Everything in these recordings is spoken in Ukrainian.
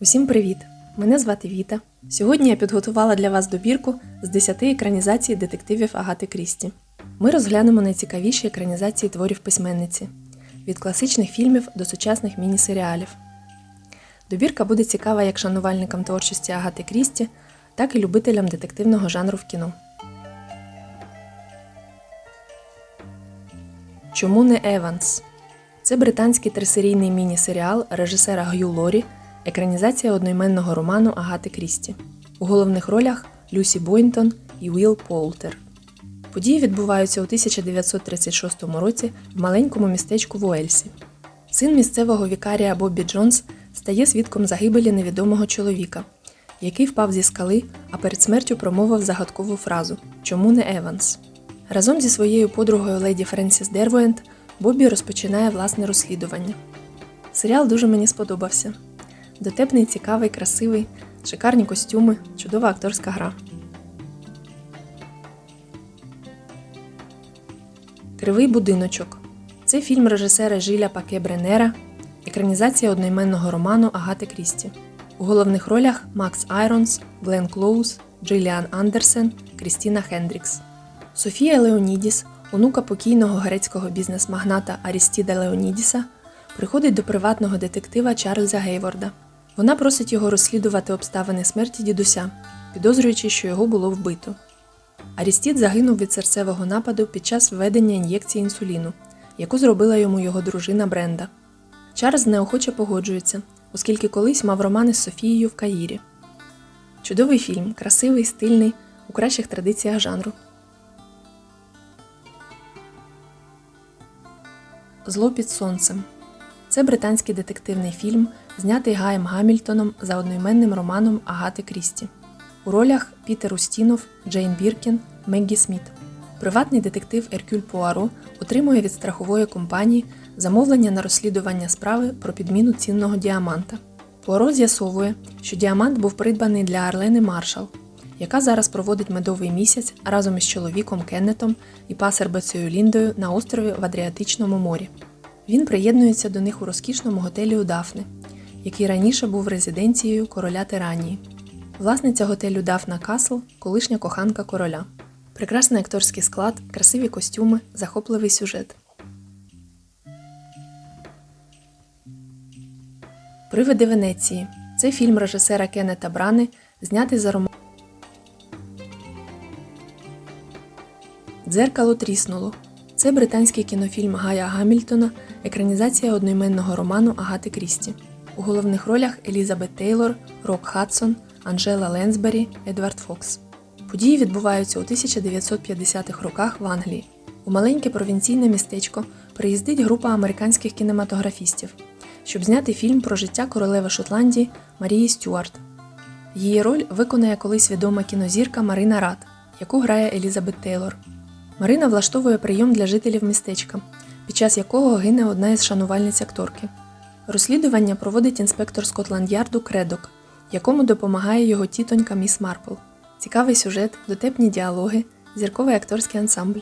Усім привіт! Мене звати Віта. Сьогодні я підготувала для вас добірку з 10 екранізацій детективів Агати Крісті. Ми розглянемо найцікавіші екранізації творів письменниці від класичних фільмів до сучасних міні-серіалів. Добірка буде цікава як шанувальникам творчості Агати Крісті, так і любителям детективного жанру в кіно. Чому не Еванс? Це британський трисерійний міні-серіал режисера Г'ю Лорі, екранізація одноіменного роману Агати Крісті. У головних ролях Люсі Бойнтон і Уіл Полтер. Події відбуваються у 1936 році в маленькому містечку в Уельсі. Син місцевого вікарія Боббі Джонс стає свідком загибелі невідомого чоловіка, який впав зі скали, а перед смертю промовив загадкову фразу Чому не Еванс? Разом зі своєю подругою леді Френсіс Дервуент Боббі розпочинає власне розслідування. Серіал дуже мені сподобався. Дотепний, цікавий, красивий, шикарні костюми, чудова акторська гра. Кривий будиночок. Це фільм режисера Жиля Паке Бренера, екранізація одноіменного роману Агати Крісті. У головних ролях Макс Айронс, Глен Клоуз, Джиліан Андерсен, Крістіна Хендрікс. Софія Леонідіс, онука покійного грецького бізнес-магната Арістіда Леонідіса, приходить до приватного детектива Чарльза Гейворда. Вона просить його розслідувати обставини смерті дідуся, підозрюючи, що його було вбито. Арістід загинув від серцевого нападу під час введення ін'єкції інсуліну, яку зробила йому його дружина Бренда. Чарльз неохоче погоджується, оскільки колись мав романи з Софією в Каїрі. Чудовий фільм, красивий, стильний, у кращих традиціях жанру. Зло під сонцем. Це британський детективний фільм, знятий Гаєм Гамільтоном за одноіменним романом Агати Крісті. У ролях Пітер Устінов, Джейн Біркін, Меггі Сміт. Приватний детектив Еркюль Пуаро отримує від страхової компанії замовлення на розслідування справи про підміну цінного діаманта. Пуаро з'ясовує, що діамант був придбаний для Арлени Маршал, яка зараз проводить медовий місяць разом із чоловіком Кеннетом і пасербицею Ліндою на острові в Адріатичному морі. Він приєднується до них у розкішному готелі у Дафни, який раніше був резиденцією короля Тиранії. Власниця готелю Дафна Касл колишня коханка короля. Прекрасний акторський склад, красиві костюми, захопливий сюжет. Привиди Венеції. Це фільм режисера Кеннета Брани, знятий за романом Дзеркало тріснуло. Це британський кінофільм Гая Гамільтона, екранізація одноіменного роману Агати Крісті. У головних ролях Елізабет Тейлор, Рок Хадсон, Анжела Ленсбері, Едвард Фокс. Події відбуваються у 1950-х роках в Англії. У маленьке провінційне містечко приїздить група американських кінематографістів, щоб зняти фільм про життя королеви Шотландії Марії Стюарт. Її роль виконає колись відома кінозірка Марина Рад, яку грає Елізабет Тейлор. Марина влаштовує прийом для жителів містечка, під час якого гине одна із шанувальниць акторки. Розслідування проводить інспектор Скотланд-Ярду Кредок, якому допомагає його тітонька Міс Марпл. Цікавий сюжет, дотепні діалоги, зірковий акторський ансамбль.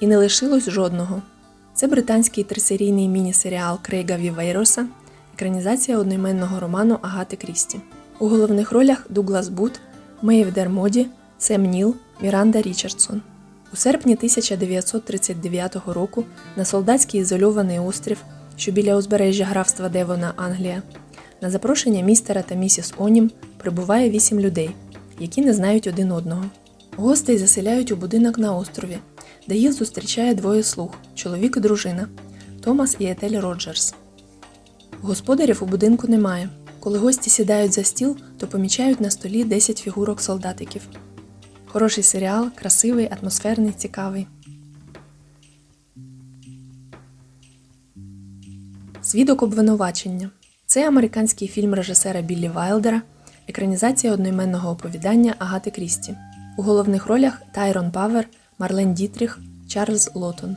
І не лишилось жодного. Це британський трисерійний міні-серіал Крейга Вівейроса, екранізація одноіменного роману Агати Крісті. У головних ролях Дуглас Бут, Мейв Дермоді, Сем Ніл, Міранда Річардсон. У серпні 1939 року на солдатський ізольований острів, що біля узбережжя графства Девона, Англія, на запрошення містера та місіс Онім прибуває вісім людей, які не знають один одного. Гостей заселяють у будинок на острові, де їх зустрічає двоє слуг чоловік і дружина Томас і Етель Роджерс. Господарів у будинку немає. Коли гості сідають за стіл, то помічають на столі 10 фігурок солдатиків. Хороший серіал, красивий, атмосферний, цікавий. Свідок обвинувачення. Це американський фільм режисера Біллі Вайлдера, екранізація одноіменного оповідання Агати Крісті. У головних ролях Тайрон Павер, Марлен Дітріх, Чарльз Лотон.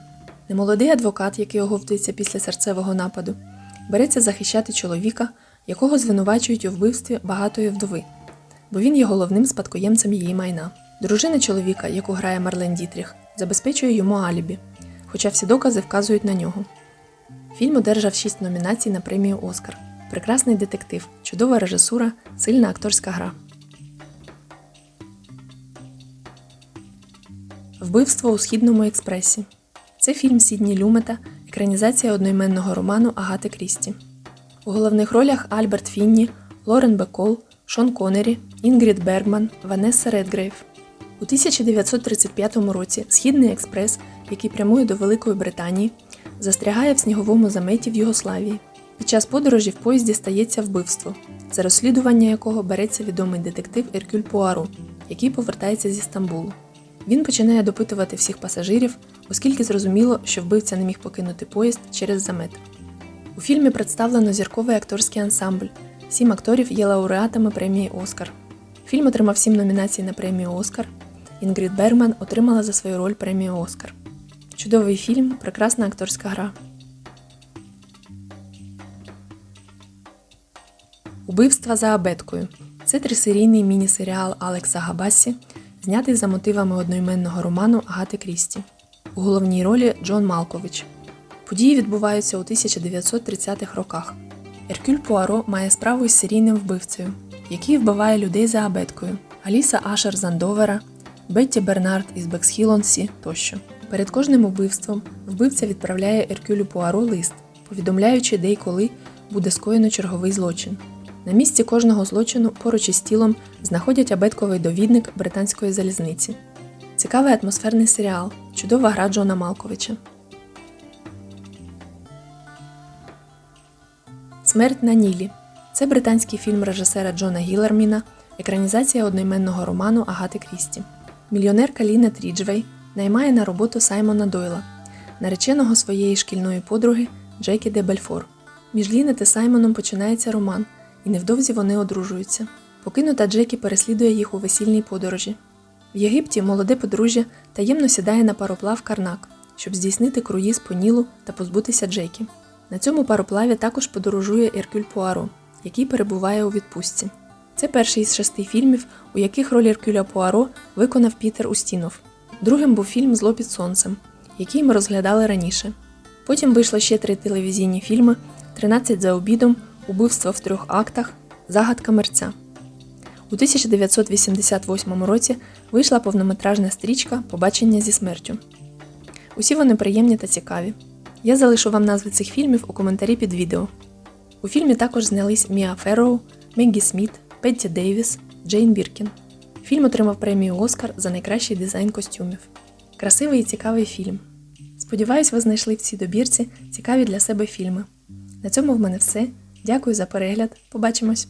Немолодий адвокат, який оговтується після серцевого нападу, береться захищати чоловіка, якого звинувачують у вбивстві багатої вдови, бо він є головним спадкоємцем її майна. Дружина чоловіка, яку грає Марлен Дітріх, забезпечує йому алібі, хоча всі докази вказують на нього. Фільм одержав 6 номінацій на премію Оскар. Прекрасний детектив, чудова режисура, сильна акторська гра. Вбивство у східному експресі. Це фільм Сідні Люмета, екранізація одноіменного роману Агати Крісті. У головних ролях Альберт Фінні, Лорен Бекол, Шон Коннері, Інгрід Бергман, Ванесса Редгрейв. У 1935 році Східний експрес, який прямує до Великої Британії, застрягає в сніговому заметі в Югославії. Під час подорожі в поїзді стається вбивство, за розслідування якого береться відомий детектив Еркюль Пуаро, який повертається зі Стамбулу. Він починає допитувати всіх пасажирів, оскільки зрозуміло, що вбивця не міг покинути поїзд через замет. У фільмі представлено зірковий акторський ансамбль. Сім акторів є лауреатами премії Оскар. Фільм отримав сім номінацій на премію Оскар. Інгрід Бергман отримала за свою роль премію Оскар. Чудовий фільм, прекрасна акторська гра. Убивства за абеткою. Це трисерійний міні-серіал Алекса Габасі, знятий за мотивами одноіменного роману Агати Крісті. У головній ролі Джон Малкович. Події відбуваються у 1930-х роках. Еркюль Пуаро має справу із серійним вбивцею, який вбиває людей за абеткою. Аліса Ашер з Андовера, Бетті Бернард із Бексхілонсі тощо. Перед кожним убивством вбивця відправляє Еркюлю Пуаро лист, повідомляючи, де й коли буде скоєно черговий злочин. На місці кожного злочину поруч із тілом знаходять абетковий довідник британської залізниці. Цікавий атмосферний серіал, чудова гра Джона Малковича. Смерть на Нілі. Це британський фільм режисера Джона Гілерміна, екранізація одноіменного роману Агати Крісті. Мільйонерка Ліна Тріджвей наймає на роботу Саймона Дойла, нареченого своєї шкільної подруги Джекі де Бельфор. Між Ліни та Саймоном починається роман, і невдовзі вони одружуються. Покинута Джекі переслідує їх у весільній подорожі. В Єгипті молоде подружжя таємно сідає на пароплав Карнак, щоб здійснити круїз по Нілу та позбутися Джекі. На цьому пароплаві також подорожує Еркюль Пуаро, який перебуває у відпустці. Це перший із шести фільмів, у яких роль Еркюля Пуаро виконав Пітер Устінов. Другим був фільм Зло під сонцем, який ми розглядали раніше. Потім вийшло ще три телевізійні фільми: «13 за обідом, Убивство в трьох актах, Загадка мерця. У 1988 році вийшла повнометражна стрічка Побачення зі смертю. Усі вони приємні та цікаві. Я залишу вам назви цих фільмів у коментарі під відео. У фільмі також знялись Міа Ферроу, Меггі Сміт, Петті Дейвіс, Джейн Біркін. Фільм отримав премію Оскар за найкращий дизайн костюмів. Красивий і цікавий фільм. Сподіваюсь, ви знайшли в цій добірці цікаві для себе фільми. На цьому в мене все. Дякую за перегляд. Побачимось!